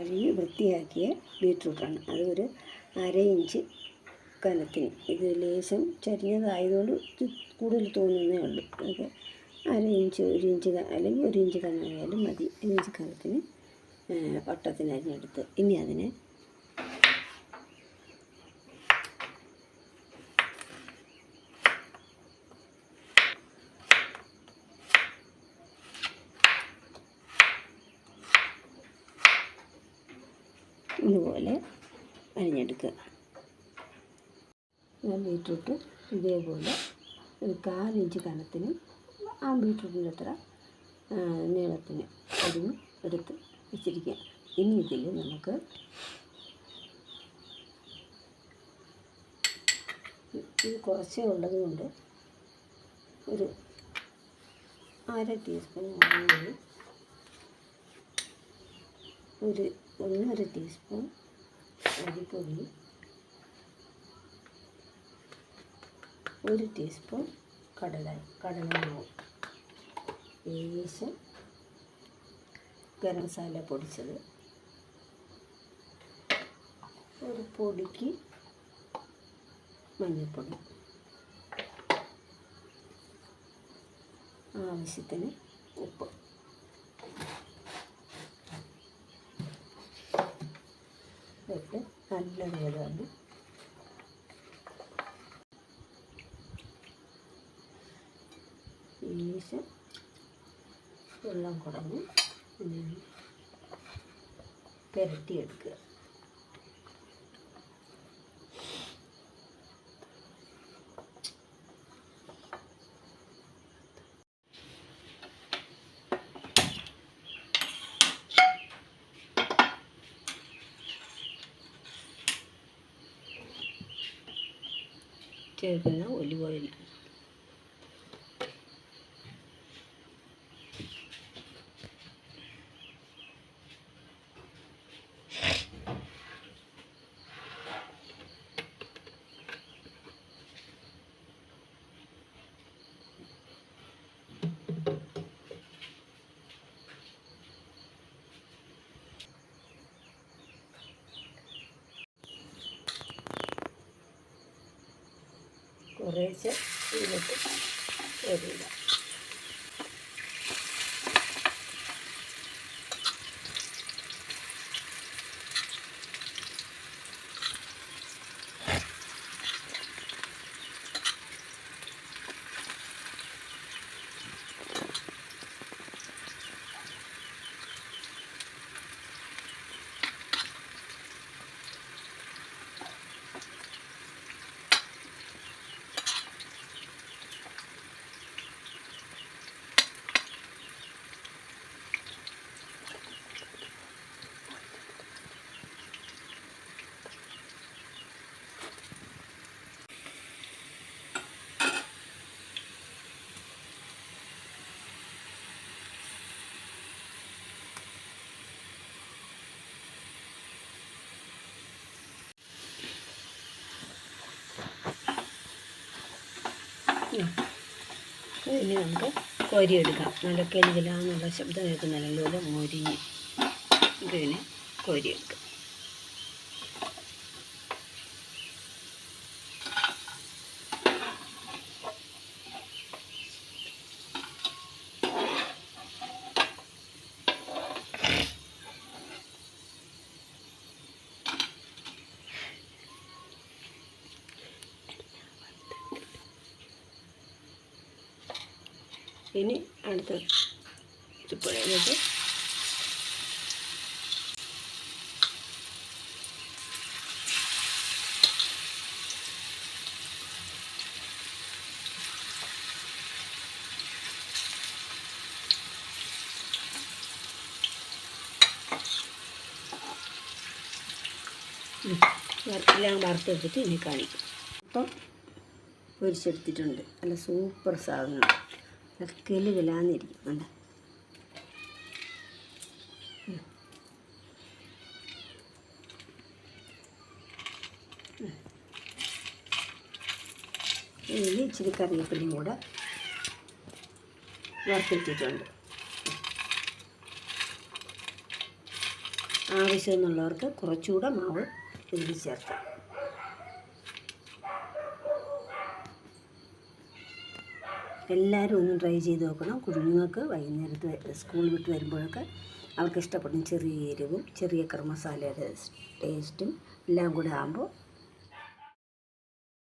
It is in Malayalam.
കഴുകി വൃത്തിയാക്കിയ ബീട്രൂട്ടാണ്. അത് ഒരു അര ഇഞ്ച് കനത്തിന്. ഇത് ലേശം ചരിഞ്ഞതായതുകൊണ്ട് കൂടുതൽ തോന്നുന്നേ ഉള്ളൂ. നമുക്ക് അര ഇഞ്ച് ഒരു ഇഞ്ച് അല്ലെങ്കിൽ ഒരു ഇഞ്ച് കനമായാലും മതി. ഇഞ്ച് കനത്തിന് വട്ടത്തിന് അരിഞ്ഞെടുത്ത്. ഇനി അതിനെ ഇതുപോലെ അരിഞ്ഞെടുക്കുക. ഞാൻ ബീട്രൂട്ട് ഇതേപോലെ ഒരു കാലിഞ്ച് കനത്തിന് ആ ബീട്രൂട്ടിന്റെ അത്ര നീളത്തിന് അരിഞ്ഞ് എടുത്ത് വെച്ചിരിക്കുക. ഇനി ഇതിൽ നമുക്ക് ഇത് കുറച്ചേ ഉള്ളത് കൊണ്ട് ഒരു അര ടീസ്പൂൺ ഒരു ഒന്നര ടീസ്പൂൺ അരിപ്പൊടി. ഒരു ടീസ്പൂൺ കടല കടലമാവ്. ഏകദേശം ഗരം മസാല പൊടിച്ചത്. ഒരു പൊടിക്ക് മഞ്ഞൾപ്പൊടി. ആവശ്യത്തിന് ഉപ്പ്. నల్లది కదా అది వేసి எல்லாம் குடம்பு பெரட்டி எடுக்க. ചേർക്കുന്ന ഒലിവ് ഓയിൽ കുറേശ്ശെ ഇതിലിട്ട് എരിയില്ല ഇനി നമുക്ക് കോരിയെടുക്കാം. നല്ല കെലികലാന്നുള്ള ശബ്ദം കേൾക്കുന്ന നല്ലപോലെ മൊരിഞ്ഞ് ഇതിനെ കോരിയെടുക്കാം. ഇനി അടുത്ത ചുപ്പടയിലേക്ക് എല്ലാം വറുത്തെടുത്തിട്ട് ഇനി കാണിക്കും അപ്പം പൊരിച്ചെടുത്തിട്ടുണ്ട്. നല്ല സൂപ്പർ സാധനമാണ്. നല്ല കിലുകിലാന്നിരിക്കും കണ്ട ഇതിൽ ഇച്ചിരി കറിവേപ്പിലും കൂടെ വറുത്തിട്ടിട്ടുണ്ട്. ആവശ്യമെന്നുള്ളവർക്ക് കുറച്ചുകൂടെ മാവ് ഇതിൽ ചേർക്കാം. എല്ലാവരും ഒന്ന് ട്രൈ ചെയ്ത് നോക്കണം. കുഞ്ഞുങ്ങൾക്ക് വൈകുന്നേരത്ത് സ്കൂൾ വിട്ട് വരുമ്പോഴൊക്കെ അവർക്ക് ഇഷ്ടപ്പെടുന്ന ചെറിയ എരിവും ചെറിയ കറി മസാലയുടെ ടേസ്റ്റും എല്ലാം കൂടെ ആകുമ്പോൾ